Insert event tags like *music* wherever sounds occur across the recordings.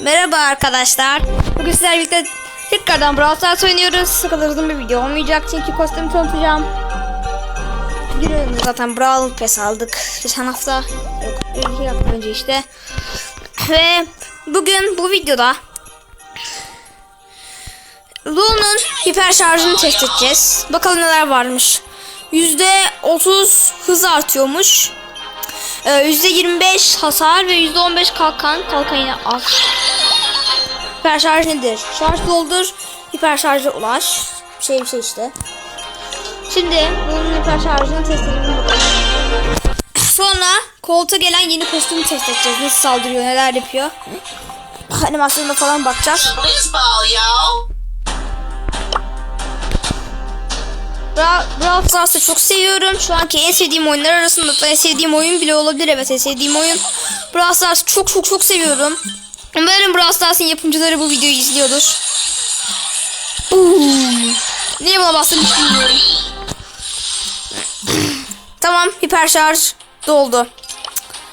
Merhaba arkadaşlar. Bugün sizlerle birlikte tekrardan Brawl Stars oynuyoruz. O kadar uzun bir video olmayacak çünkü kostüm tanıtacağım. Giriyorum zaten Brawl Pass aldık. Geçen hafta, yok iki hafta önce işte. Ve bugün bu videoda Lu'nun hiper şarjını test edeceğiz. Bakalım neler varmış. %30 hız artıyormuş. Ee, %25 hasar ve %15 kalkan. Kalkan yine az. Hiper şarj nedir? Şarj doldur, hiper şarja ulaş. Şey bir şey işte. Şimdi bunun hiper şarjını test edelim. Sonra koltuğa gelen yeni kostümü test edeceğiz. Nasıl saldırıyor, neler yapıyor. Animasyonuna falan bakacağız. Bra Brawl Stars'ı çok seviyorum. Şu anki en sevdiğim oyunlar arasında da en sevdiğim oyun bile olabilir. Evet en sevdiğim oyun. Brawl Stars'ı çok çok çok seviyorum. Umarım Brawl Stars'ın yapımcıları bu videoyu izliyordur. Uuu. Niye buna bastım bilmiyorum. tamam hiper şarj doldu.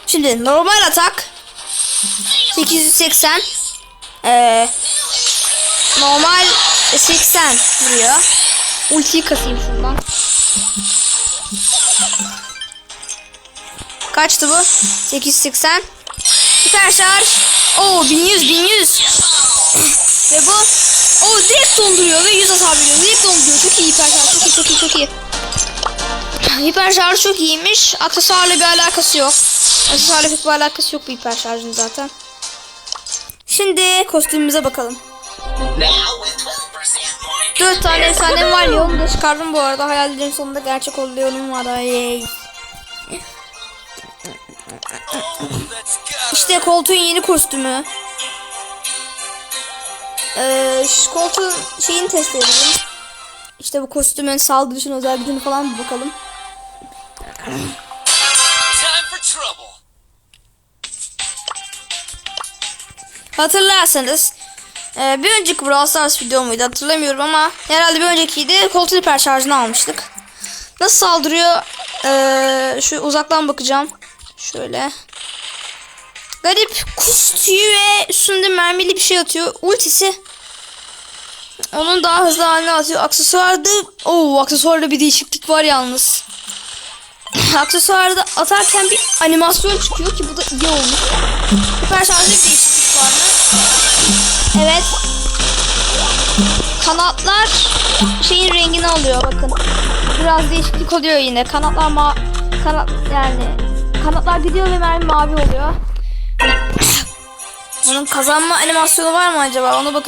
Şimdi normal atak 880 ee, normal 80 vuruyor. Ultiyi kasayım şuradan. Kaçtı bu? 880. Hiper şarj. Oo 1100 1100. Ve bu o direkt donduruyor ve 100 hasar veriyor. Direkt donduruyor. Çok iyi hiper şarj. Çok iyi çok iyi çok iyi. Hiper şarj çok iyiymiş. Aksesuarla bir alakası yok. Aksesuarla pek bir alakası yok bu hiper şarjın zaten. Şimdi kostümümüze bakalım. 4 tane efsanem var ya onu da çıkardım bu arada. Hayallerin sonunda gerçek oluyorum var. Ay. İşte koltuğun yeni kostümü. Ee, şu koltuğun şeyini test edelim. İşte bu kostümün saldırışın özel gücünü falan bir bakalım. Hatırlarsanız e, bir önceki Brawl Stars video muydu hatırlamıyorum ama herhalde bir öncekiydi. Koltuğun hiper şarjını almıştık. Nasıl saldırıyor? E, şu uzaktan bakacağım. Şöyle. Garip kus ve üstünde mermili bir şey atıyor. Ultisi onun daha hızlı haline atıyor. Aksesuarda Oo, aksesuarda bir değişiklik var yalnız. *laughs* Aksesuarda atarken bir animasyon çıkıyor ki bu da iyi olmuş. Hiper şarjda bir değişiklik? Evet. Kanatlar şeyin rengini alıyor bakın. Biraz değişiklik oluyor yine. Kanatlar ma kanat yani kanatlar gidiyor ve mermi mavi oluyor. Onun kazanma animasyonu var mı acaba? Ona bakın.